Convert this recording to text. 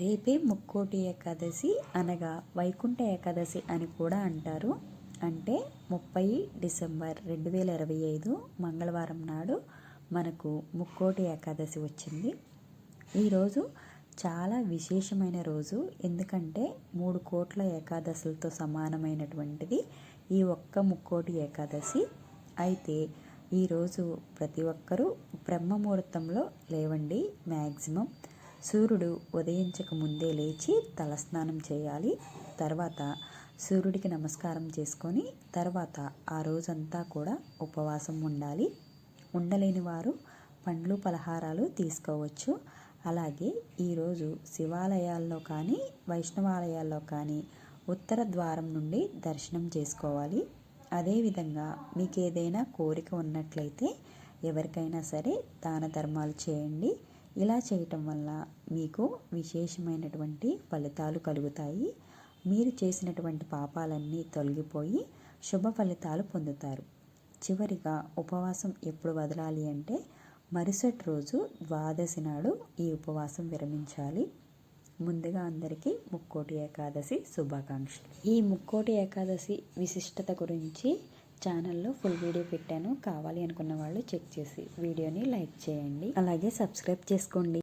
రేపే ముక్కోటి ఏకాదశి అనగా వైకుంఠ ఏకాదశి అని కూడా అంటారు. అంటే ముప్పై డిసెంబర్ రెండు వేల ఇరవై ఐదు మంగళవారం నాడు మనకు ముక్కోటి ఏకాదశి వచ్చింది. ఈరోజు చాలా విశేషమైన రోజు. ఎందుకంటే మూడు కోట్ల ఏకాదశులతో సమానమైనటువంటిది ఈ ఒక్క ముక్కోటి ఏకాదశి. అయితే ఈరోజు ప్రతి ఒక్కరూ బ్రహ్మముహూర్తంలో లేవండి. మ్యాక్సిమం సూర్యుడు ఉదయించక ముందే లేచి తలస్నానం చేయాలి. తర్వాత సూర్యుడికి నమస్కారం చేసుకొని తర్వాత ఆ రోజంతా కూడా ఉపవాసం ఉండాలి. ఉండలేని వారు పండ్లు పలహారాలు తీసుకోవచ్చు. అలాగే ఈరోజు శివాలయాల్లో కానీ వైష్ణవాలయాల్లో కానీ ఉత్తర ద్వారం నుండి దర్శనం చేసుకోవాలి. అదేవిధంగా మీకు ఏదైనా కోరిక ఉన్నట్లయితే ఎవరికైనా సరే దాన ధర్మాలు చేయండి. ఇలా చేయటం వల్ల మీకు విశేషమైనటువంటి ఫలితాలు కలుగుతాయి. మీరు చేసినటువంటి పాపాలన్నీ తొలగిపోయి శుభ ఫలితాలు పొందుతారు. చివరిగా ఉపవాసం ఎప్పుడు వదలాలి అంటే మరుసటి రోజు ద్వాదశి నాడు ఈ ఉపవాసం విరమించాలి. ముందుగా అందరికీ ముక్కోటి ఏకాదశి శుభాకాంక్షలు. ఈ ముక్కోటి ఏకాదశి విశిష్టత గురించి ఛానల్లో ఫుల్ వీడియో పెట్టాను. కావాలి అనుకున్న వాళ్ళు చెక్ చేసి వీడియోని లైక్ చేయండి. అలాగే సబ్స్క్రైబ్ చేసుకోండి.